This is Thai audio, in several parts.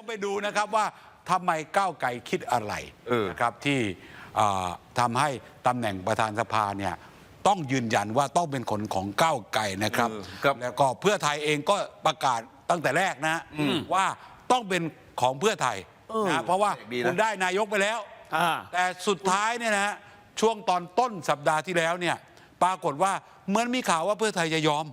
ต้องไปดูนะครับว่าทำไมก้าวไกลคิดอะไรเออ นะครับที่อ่าทำให้ตำแหน่งประธานสภาเนี่ยต้องยืนยันว่าต้องเป็นคนของก้าวไกลนะครับเออครับ แล้วก็เพื่อไทยเองก็ประกาศตั้งแต่แรกนะว่าต้องเป็นของเพื่อไทยนะเพราะว่าแปลกดีนะ คุณได้นายกไปแล้ว อ่า แต่สุดท้ายเนี่ยนะฮะช่วงตอนต้นสัปดาห์ที่แล้วเนี่ยปรากฏว่าเหมือนมีข่าวว่าเพื่อไทยจะยอม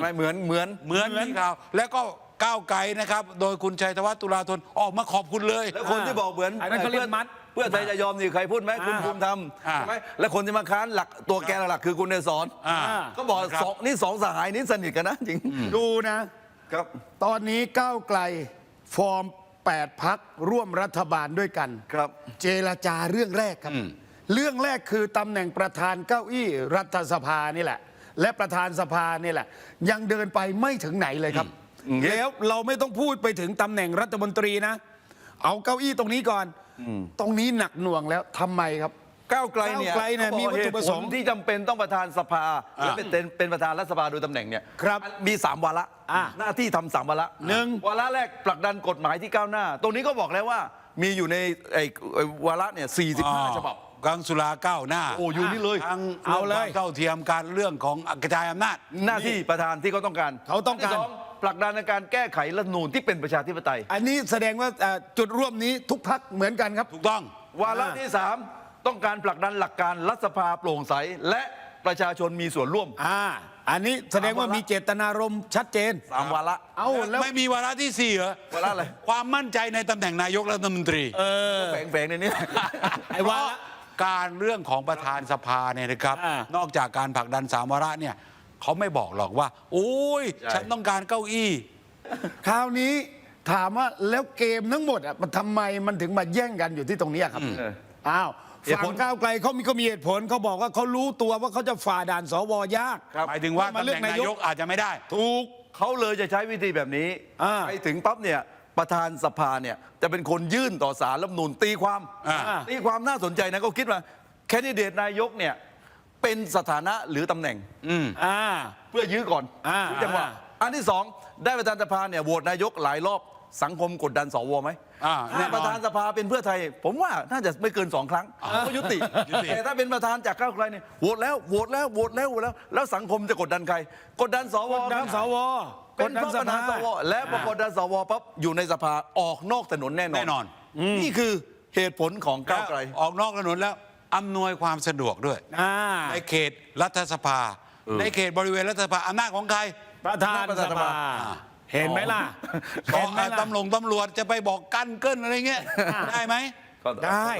ไม่เหมือนเหมือน เหมือนมีข่าวแล้วก็ ก้าวไกลนะครับ โดยคุณชัยธวัฒน์ตุลาธนออกมาขอบคุณเลย แล้วคนที่บอกเหมือนอันนั้นเขาเรียกมัด เพื่อไทยจะยอมนี่ใครพูดไหมคุณอ่าภูมิธรรมอ่าใช่ไหมแล้วคนที่มาค้านหลักตัวแกนหลักคือคุณเนสอนอ่าก็บอกครับ สองนี่สองสหายนี่สนิทกันนะจริงดูนะ ครับ ตอนนี้ก้าวไกลฟอร์ม 8 พักร่วมรัฐบาลด้วยกันครับ เจรจาเรื่องแรกครับ เรื่องแรกคือตำแหน่งประธานเก้าอี้รัฐสภานี่แหละ และประธานสภานี่แหละ ยังเดินไปไม่ถึงไหนเลยครับอืม แล้วเราไม่ต้องพูดไปถึงตำแหน่งรัฐมนตรีนะ เอาเก้าอี้ตรงนี้ก่อน ตรงนี้หนักหน่วงแล้วทำไมครับ ก้าวไกลเนี่ยก้าวไกลเนี่ยขาบอกมีวัตถุประสงค์เหตุผลที่จำเป็นต้องประธานสภา และเป็นเป็นเป็นประธานรัฐสภาโดยตำแหน่งเนี่ยครับมีสามวาระอะหน้าที่ทำสามวาระหนึ่ง วาระแรกผลักดันกฎหมายที่ก้าวหน้า ตรงนี้ก็บอกแล้วว่ามีอยู่ในไอ้ไอ้วาระเนี่ย45ฉบับกังสุราก้าวหน้าโอ้อยู่นี่เลยทั้งเอาเลย รื่องควมเท่าเทียมการเรื่องของกระจายอำนาจ หน้าที่ประธานที่เขาต้องการเขาต้องการ นที่ส ผลักดันในการแก้ไขรัฐธรรมนูญที่เป็นประชาธิปไตย อันนี้แสดงว่าเอ่อจุดร่วมนี้ทุกพักเหมือนกันครับ ถูกต้อง วาระที่สามต้องการผลักดันหลักการรัฐสภาโปร่งใส และประชาชนมีส่วนร่วม อ่า อันนี้แสดงว่ามีเจตนารมณ์ชัดเจน สามวาระ เอาแล้ว ไม่มีวาระที่สี่เหรอวาระอะไร ความมั่นใจในตำแหน่งนายกรัฐมนตรีแฝงๆในนี้ ไอ้วาระการเรื่องของประธานสภาเนี่ยนะครับ อ่านอกจากการผลักดันสามวาระเนี่ย เขาไม่บอกหรอกว่า โอ้ย ใช่ ฉันต้องการเก้าอี้ คราวนี้ถามว่าแล้วเกมทั้งหมดอะมันทำไมมันถึงมาแย่งกันอยู่ที่ตรงนี้อะครับเอออ้าวเหตุฝั่ผงลก้าวไกลเขามีก็มีเหตุผลเขาบอกว่าเขารู้ตัวว่าเขาจะฝ่าด่านสวยากหมายถึงว่ามาตำเลืแหอกน่งนายกอาจจะไม่ได้ ถูก เขาเลยจะใช้วิธีแบบนี้อ่า ไปถึงปั๊บเนี่ยประธานสภาเนี่ยจะเป็นคนยื่นต่อสารรัฐธรรมนูญตีความอ่า ตีความน่าสนใจนะก็คิดว่าแคนดิเดตนายกเนี่ย เป็นสถานะหรือตำแหน่งอืมอ่า เพื่อยื้อก่อนอ่ายื้อจังหวะอ่า อันที่สองได้ประธานสภาเนี่ยโหวตนายกหลายรอบสังคมกดดันสวไหมอ่าแน่ถ้านประอธานนสภาเป็นเพื่อไทย ผมว่าน่าจะไม่เกินสองครั้งก็ยุติยุติ แต่ถ้าเป็นประธานจากก้าวไกลเนี่ยโหวตแล้วโหวตแล้วโหวตแล้วโหวตแล้ว แล้วสังคมจะกดดันใคร กดดันสวกดดันครับสวเป็นเพราะประธานสวและพอกดดันสวปั๊บอยู่ในสภาออกนอกถนนแน่นอนแน่นอน นี่คือเหตุผลของก้าวไกล ออกนอกถนนแล้ว อำนวยความสะดวกด้วย อ่า ในเขตรัฐสภาเออในเขตบริเวณรัฐสภาอำนาจของใคร ประธานประธานสสภาภา เห็นไหมล่ะขอเห็นไหมล่ะ ตำรวจตำรวจจะไปบอกกันเกินอะไรเงี้ย ได้ไหมได้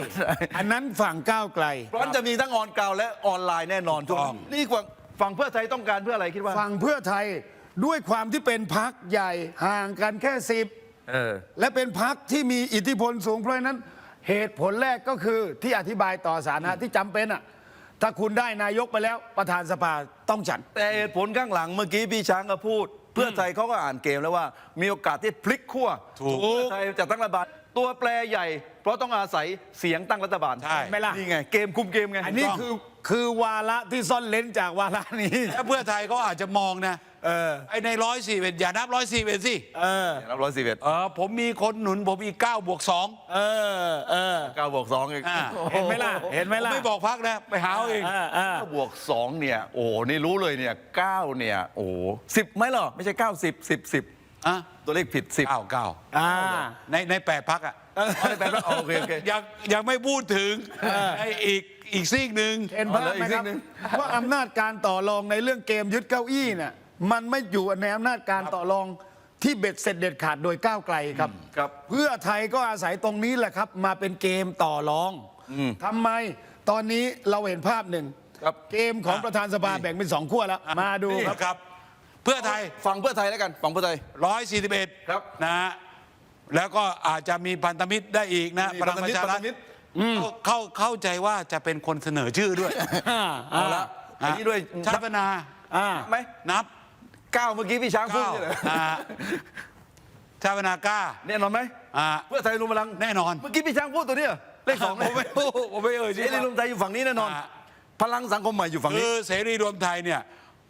อันนั้นฝั่งก้าวไกล เพราะฉะนั้นจะมีทั้งออนกราวและออนไลน์แน่นอนทุกต้อง นี่กว่าฝั่งเพื่อไทยต้องการเพื่ออะไรคิดว่า ฝั่งเพื่อไทยด้วยความที่เป็นพักใหญ่ห่างกันแค่สิบเออ และเป็นพักที่มีอิทธิพลสูงเพราะฉะนั้น เหตุผลแรกก็คือที่อธิบายต่อสาธารณะที่จำเป็นอะถ้าคุณได้นายกไปแล้วประธานสภาต้องฉัน แต่เหตุผลข้างหลังเมื่อกี้พี่ช้างก็พูด เพื่อไทยเขาก็อ่านเกมแล้วว่า มีโอกาสที่พลิกขั้วถูก เพื่อไทยจะตั้งรัฐบาลตัวแปรใหญ่ เพราะต้องอาศัยเสียงตั้งรัฐบาลใช่ไม่ล่ะ นี่ไงเกมคุมเกมไง อันนี้คือคือวาระที่ซ่อนเลนจากวาระนี้ ถ้าเพื่อไทยเขาอาจจะมองนะเออ ไอ้ในร้อยสี่เอ็ดอย่านับร้อยสี่เอ็ดสิเออ รับร้อยสิบเอ็ดเออผมมีคนหนุนผมอีกเก้าบวกสองเออ เออ เก้าบวกสองเองอ่าเห็นไหมล่ะ เห็นไหมล่ะไม่บอกพักนะ ไปหาเอาเอง เออเออ เก้าบวกสองเนี่ย โอ้โหนี่รู้เลยเนี่ยเก้าเนี่ย โอ้สิบไหมเหรอ ไม่ใช่เก้าสิบสิบสิบ อะตัวเลขผิดสิบเก้าเก้าอ่า ในในแปดพักอะเอาเลยแปลว่าโอเคโอเค ยังยังไม่พูดถึงไอ้อีกอีกซีกหนึ่ง เห็นภาพเอาเลยอีไหมกคสิ่รับงหนึ่งว่าอำนาจการต่อรองในเรื่องเกมยึดเก้าอี้น่ะมันไม่อยู่ในอำนาจการต่อรองที่เบ็ดเสร็จเด็ดขาดโดยก้าวไกลครับ ครับ เพื่อไทยก็อาศัยตรงนี้แหละครับ มาเป็นเกมต่อรองทำไมตอนนี้เราเห็นภาพหนึ่งครับเกมของประธานสภาแบ่งเป็นสองขั้วแล้ว มาดูนี่ครับครับ เพื่อไทยฟังเพื่อไทยแล้วกันฟังเพื่อไทย 141ครับ นะฮะแล้วก็อาจจะมีพันธมิตรได้อีกนะมีพลังประชารัพัฐนธมิตรเข้าเข้าเข้าใจว่าจะเป็นคนเสนอชื่อด้วยเอาละอันนี้ด้วยชาติพนาอ่าไหมนับเก้าเมื่อกี้พี่ช้างพูดเก้าใช่ไหมอ่าชาติพนากล้าแน่นอนไหมอ่าเพื่อไทยรวมพลังแน่นอน เมื่อกี้พี่ช้างพูดตัวเนี้ยเลขสองผมไม่รู้ผมไม่เอ่ยเสชื่อรีรวมไทยอยู่ฝั่งนี้แน่นอน อ่า พลังสังคมใหม่อยู่ฝั่งคืนี้อเสรีรวมไทยเนี่ย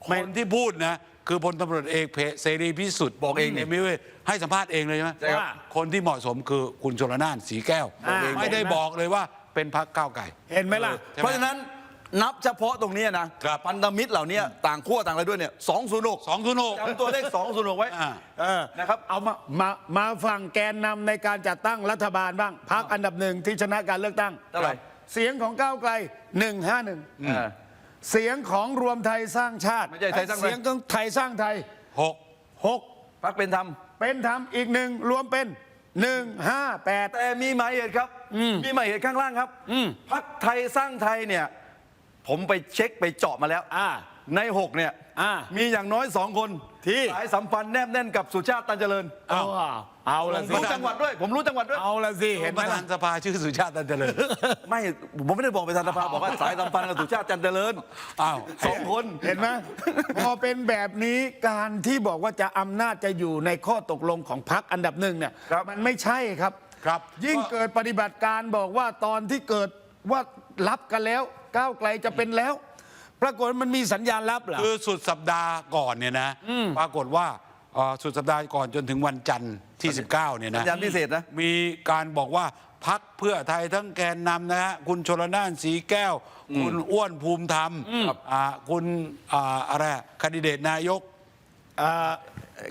คนที่พูดนะ คือพลตำรวจเอกเพเสรีพิสุทธิ์บอกเองนี่นี่ไม่ได้ให้สัมภาษณ์เองเลยใช่ไหมใช่ครับว่าคนที่เหมาะสมคือคุณชลนานสีแก้ว บอกเอง ไม่ได้บอกเลยว่าเป็นพักก้าวไก่เห็นไหมล่ะ ใช่ไหมเพราะฉะนั้นนับเฉพาะตรงเนี้ยนะครับ พันธมิตรเหล่านี้ต่างขั้วต่างอะไรด้วยเนี่ยสองศูนย์หกสองทุนหกจำตัวเลขสองศูนย์หกไว้อ่า เออนะครับ เอามามามาฟังแกนนำในการจัดตั้งรัฐบาลบ้างพักอันดับหนึ่งที่ชนะการเลือกตั้งเท่าไหร่ เสียงของก้าวไกล 151อ่า เสียงของรวมไทยสร้างชาติไม่ใช่ไทยสร้างไทย เสียงของไทยสร้างไทยหก6พักเป็นธรรม เป็นธรรมอีกหนึ่งรวมเป็น158แต่มีหมายเหตุครับมีหมายเหตุข้างล่างครับพักไทยสร้างไทยเนี่ย ผมไปเช็คไปเจาะมาแล้วอ่าในหกเนี่ยอ่ามีอย่างน้อยสองคนที่ สายสัมพันธ์แนบแน่นกับสุชาติตันเจริญเอา เอาละผมสิ รู้จังหวัดด้วย ผมรู้จังหวัดด้วย เอาละสิเห็นไหปมระธาล่ะ นสภาชื่อสุชาติตันเจริญ ไม่ ผมไม่ได้บอกไปทางสภาบอกว่าสายสัมพันธ์กับสุชาติจันเจริญอ้าว สองคนเห็นไหมพอเป็นแบบนี้การที่บอกว่าจะอำนาจจะอยู่ในข้อตกลงของพักอันดับหนึ่งเนี่ยครับมันไม่ใช่ครับ ครับยิ่งเกิดปฏิบัติการบอกว่าตอนที่เกิดว่ารับกันแล้ว ก้าวไกลจะเป็นแล้ว ปรากฏมันมีสัญญาณรับเหรอ คือสุดสัปดาห์ก่อนเนี่ยนะ ปรากฏว่า เอ่อสุดสัปดาห์ก่อนจนถึงวันจันทร์ที่ 19เนี่ยสันะญญาณพิเศษนะ มีการบอกว่าพักเพื่อไทยทั้งแกนนำนะฮะคุณชลนานสีแก้ว คุณอ้วนภูมิธรรมอ่าคุณอ่าอะไรคันดิเดตนายก อ่า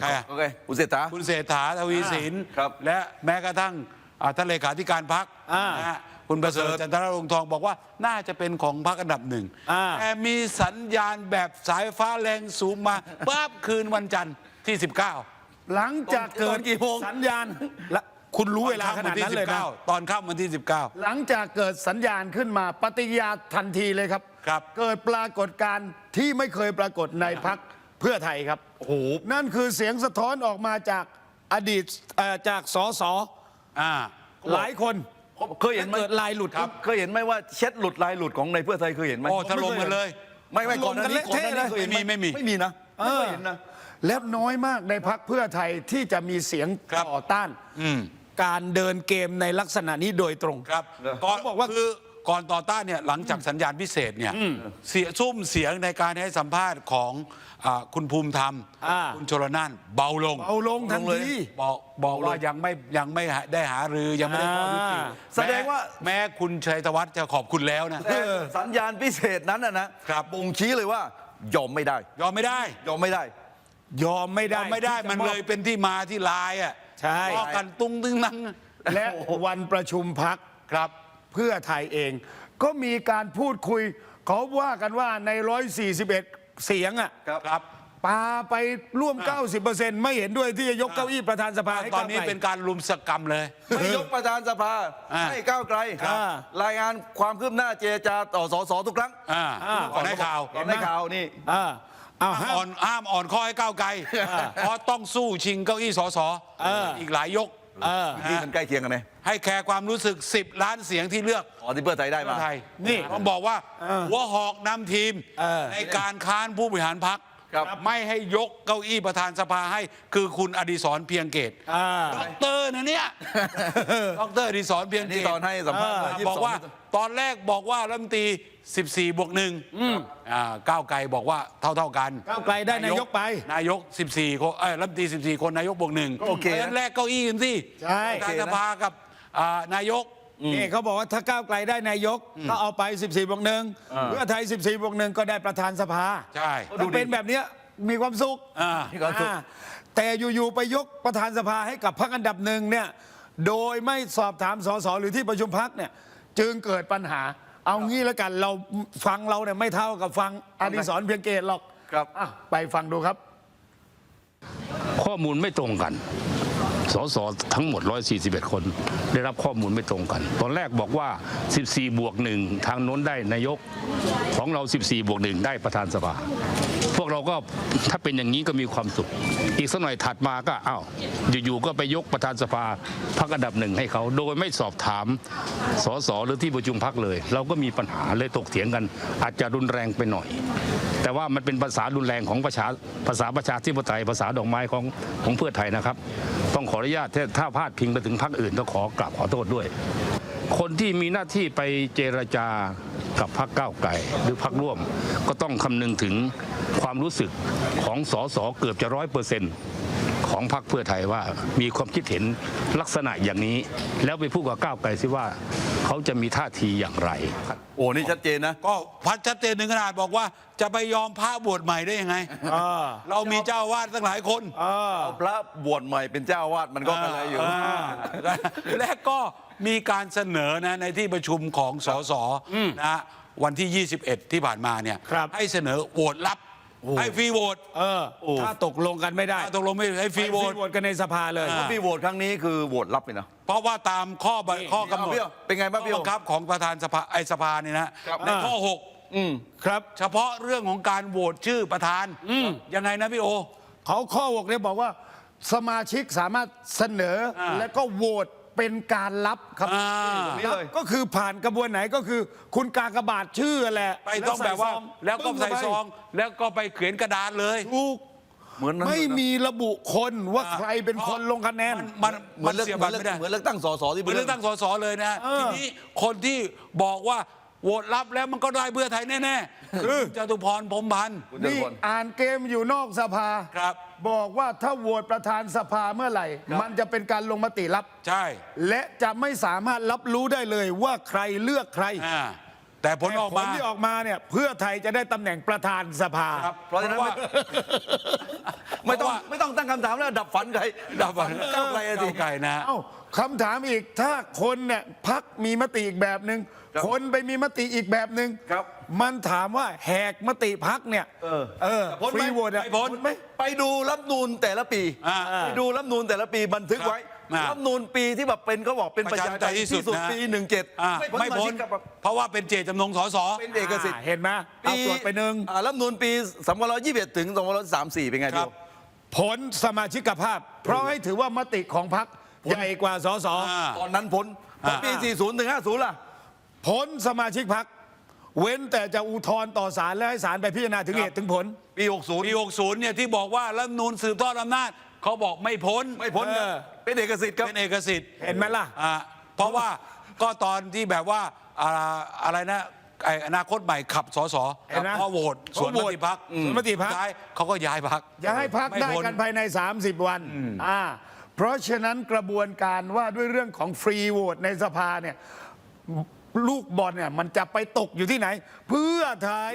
ใครอะ โอเคคุณเศรษฐา คุณเศรษฐาทวีสิน ครับและแม้กระทั่งอ่าท่านเลขาธิการพักอ่านนะฮะคุณประเสริฐจันทรรงค์ทองบอกว่าน่าจะเป็นของพักอันดับหนึ่งอ่า แต่มีสัญญาณแบบสายฟ้าแรงสูงมาปั๊บคืนวันจันทร์ ที่ 19 หลังจากเกิตดอนกี่โมง สัญญาณและคุณรู้เวลาขนาดนั้นเลยนะ ตอนค่ำวันที่ 19 หลังจากเกิดสัญญาณขึ้นมาปฏิกิริยาทันทีเลยครับ ครับ เกิดปรากฏการณ์ที่ไม่เคยปรากฏในพักเพื่อไทยครับ โอ้โห นั่นคือเสียงสะท้อนออกมาจากอดีตเอ่อจากสสอ่า หลายคน เคยเห็นไหมเกิดลายหลุดครับ เคยเห็นไหมว่าเช็ดหลุดลายหลุดของในเพื่อไทยเคยเห็นไหมโอ้ถล่มกันเลย ไม่ไม่ก่อนหน้านี้ถล่มกันเละเทะก่อนหน้านี้เคยเห็นหไม่มีไม่มี ไม่มีนะเอ ไม่อเคยเห็นนะ และน้อยมากในพักเพื่อไทยที่จะมีเสียงครับ ต่อต้านอืมการเดินเกมในลักษณะนี้โดยตรง ครับเหรอก่อนเขาบอกว่า คือก่อนต่อต้านเนี่ยหลังจากสัญญาณพิเศษเนี่ยเสียซุ่มเสียงในการให้สัมภาษณ์ของอาคุณภูมิธรรม อ่าคุณชลนานเบาลงเอาลงทันลงเลยที บอกบอกว่ายังไม่ยังไม่ได้หารือยังไม่ได้ข้อยุติอ่า แสดงว่า แม้คุณชัยธวัฒน์จะขอบคุณแล้วนะ แต่สัญญาณพิเศษนั้นนะนะครับ บ่งชี้เลยว่า ยอมไม่ได้ ยอมไม่ได้ ยอมไม่ได้ ยอมไม่ยได้อมไม่ได้ที่จะมันอบเลยเป็นที่มาที่ลายอะใช่ทะเลาะกันตุ้งตึงนังและวันประชุมพักครับ เพื่อไทยเอง ก็มีการพูดคุยเขาว่ากันว่าใน 141 เสียงอะครับครับ ปาไปร่วม 90%ไม่เห็นด้วยที่จะยกเก้าอี้ประธานสภาให้ตอก้านวนี้ไกล เป็นการลุมสกรรมเลย ไม่ยกประธานสภาอ่าให้ก้าวไกลครับ รายงานความคืบหน้าเจรจาต่อสสทุกครั้งอ่าก่อนให้ข่าวก่อนให้ข่าวนี่อ่าเอาห้ามฮะอ่อนห้ามอ่อนข้อให้ก้าวไกลเพราะต้องสู้ชิงเก้าอี้สสเอออีกหลายยก เออที่มันใกล้เคียงกันไหมให้แคร์ความรู้สึก 10 ล้านเสียงที่เลือกอ๋อที่เพื่อไทยได้เพื่มาอไทยนี่ต้องบอกว่าเออหัวหอกนำทีมเออในการค้านผู้บริหารพัก ครับไม่ให้ยกเก้าอี้ประธานสภาให้ คือคุณอดิศรเพียงเกตอ่าด็อกเตอร์นะเนี่ยด็อกเตอร์อดิศรเพียงเกนี่ตตอนให้สัมภาษณ์เออยี่สิบอกสงว่าตอนแรกบอกว่ารัฐมนตรี 14 บวกหนึ่งอ่าก้าวไกลบอกว่าเท่าเท่าๆกันก้าวไกลได้นายกไปนายก 14 คนเอ้ยรัฐมนตรี 14 คนนายกบวกหนึ่งโอเคพราะฉะนั้นแลกเก้าอี้กันสิใช่ ประธานสภากับอ่านายก นี่เขาบอกว่าถ้าก้าวไกลได้นายก ก็เอาไป 14บวกหนึ่งเพื่อไทย 14บวกหนึ่งก็ได้ประธานสภาใช่ถ้าเป็นแบบเนี้ยมีความสุขอ่ามีความสุข อ่าแต่อยู่ ๆ ไปยกประธานสภาให้กับพรรคอันดับหนึ่งเนี่ยโดยไม่สอบถามสสหรือที่ประชุมพักเนี่ยจึงเกิดปัญหา เอางี้แล้วกันเราฟังเราเนี่ยไม่เท่ากับฟังอดิศรเพียงเกตหรอกครับ อะไปฟังดูครับ ข้อมูลไม่ตรงกัน สสทั้งหมด 141 คน ได้รับข้อมูลไม่ตรงกัน ตอนแรกบอกว่า 14 บวก 1 ทางโน้นได้นายก ของเรา 14 บวก 1 ได้ประธานสภา วกเราก็ถ้าเป็นอย่างนี้ก็มีความสุข อีกสักหน่อยถัดมาก็อ้าวอยู่ๆก็ไปยกประธานสภาพักอันดับหนึ่งให้เขา โดยไม่สอบถามสสหรือที่ประชุมพักเลย เราก็มีปัญหาเลยตกเถียงกัน อาจจะรุนแรงไปหน่อย แต่ว่ามันเป็นภาษารุนแรงของประชาภาษาประชาธิปไตยภาษาดอกไม้ของของเพื่อไทยนะครับ ต้องขออนุญาตถ้าถ้าดพิงไปถึงพรรคอื่นต้องขอกราบขอโทษด้วย คนที่มีหน้าที่ไปเจรจากับพรรคก้าวไกลหรือพรรคร่วม ก็ต้องคำนึงถึงความรู้สึกของสสเกือบจะร้อยเปอร์เซ็นต์ของพรรคเพื่อไทยว่ามีความคิดเห็นลักษณะอย่างนี้ แล้วไปพูดกับก้าวไกลสิว่า เขาจะมีท่าทีอย่างไร โอ้นี่ชัดเจนนะ ก็พัดชัดเจนถึงขนาดบอกว่า จะไปยอมพระบวชใหม่ได้ยังไง เออเรามีเจ้าอาวาดตั้งหลายคน เออเอาพระบวชใหม่เป็นเจ้าอาวาดมันก็อะไรอยู่าและก็มีการเสนอนะในที่ประชุมของสสนะฮะวันที่ 21 ที่ผ่านมาเนี่ยครับ ให้เสนอโหวตรับ ให้ฟรีโหวต เออถ้าตกลงกันไม่ได้ถ้าตกลงไม่ให้ฟรีโหวต โหวตกันในสภาเลย อ่า พี่โหวตครั้งนี้คือโหวตรับไปนะ เพราะว่าตามข้อบข้อกำหนดพี่โอเป็นไงบ้างพี่โอข้อบังคับของประธานสภาไอสภาเนี่ยนะครับในข้ออืมครับ 6 เฉพาะเรื่องของการโหวตชื่อประธานยังไงนะพี่โอ เขาข้อวกเนี่ยบอกว่า สมาชิกสามารถเสนออาแล้วก็โหวต เป็นการรับครับอ่านี่เลยก็คือผ่านกระบวนไหนก็คือ คุณกากบาทชื่อแหละไปต้องแบบว่า แล้วก็ใส่ซอง แล้วก็ไปเขียนกระดานเลย ถูกเหมือนนั้นไม่มีระบุคนว่าอ่าใครเป็นคนลงคะแนน มันเหมืมัอนนเลือกเสียเหมืบัอตนรเลือกไม่ได้เหมือนเลือกตั้งสสที่เหมือนเลือกตั้งสสเลยนะเออ ทีนี้คนที่บอกว่าโหวตรับแล้วมันก็ได้เพื่อไทยแน่ๆคือจตุพรพรหมพันธ์คุณเดินนี่คนอ่านเกมอยู่นอกสภา ครับ บอกว่าถ้าโหวตประธานสภาเมื่อไหร่ มันจะเป็นการลงมติรับ ใช่ และจะไม่สามารถรับรู้ได้เลยว่าใครเลือกใคร อ่า แต่ผลออกผมาลที่ออกมาเนี่ยเพื่อไทยจะได้ตำแหน่งประธานสภา ครับเพราะฉะนั้นว่าไม่ต้องเพราะว่าไม่ต้องตั้งคำถามแล้วดับฝันใครดับฝันก้าวไกลอะสิ ก้าวไกลนะ เอ้าคำถามอีกถ้าคนเนี่ยพักมีมติอีกแบบหนึ่งครับคนไปมีมติอีกแบบหนึ่งครับ มันถามว่าแหกมติพักเนี่ยเออเออพ้นไหมฟรีโหวตอะไม่พ้นไหม ไปดูรัฐธรรมนูนแต่ละปี อ่าไปดูรัฐธรรมนูนแต่ละปีบันทึกไว้ ครับรัฐธรรมนูนปีที่แบบเป็นเขาบอกเป็นประชาธิปไตยที่สุดนะ ปีหนึ่งเจ็ดอ่าไม่พ้นกับเพราะว่าเป็นเจตจำนงสสเป็นเอกสิทธิ์าเห็นไหมเอาตรวจไปหนึ่งอ่ารัฐธรรมนูนปี2521 ถึง2534 เป็นไงครัพี่บ ผลสมาชิกภาพ เพราะให้ถือว่ามติของพักใหญ่กว่าสสอ่า ตอนนั้นพ้นพอปีอ่า40 ถึง 50 ล่ะ ผลสมาชิกพักเว้นแต่จะอุทธรณ์ต่อศาลและให้ศาลไปพิจารณาถึงเหตุถึงผล ปีปี 60 เนี่ยที่บอกว่ารัฐธรรมนูนสืบทอดอำนาจ เขาบอกไม่พ้น60ไม่พ้นเออเป็นเอกสิทธิ์ครับเป็นเอกสิทธิ์เห็นไหมล่ะอ่าเพราะว่าก็ตอนที่แบบว่าอ่าอะไรนะไออนาคตใหม่ขับสสเห็นไหมเพราะโหวตส่วนมติพักสวนมติพรรคย้ายเขาก็ย้ายพักอย่าให้พักได้กันภายใน 30 วันอ่าเพราะฉะนั้นกระบวนการว่าด้วยเรื่องของฟรีโหวตในสภาเนี่ยลูกบอลเนี่ยมันจะไปตกอยู่ที่ไหน เพื่อไทย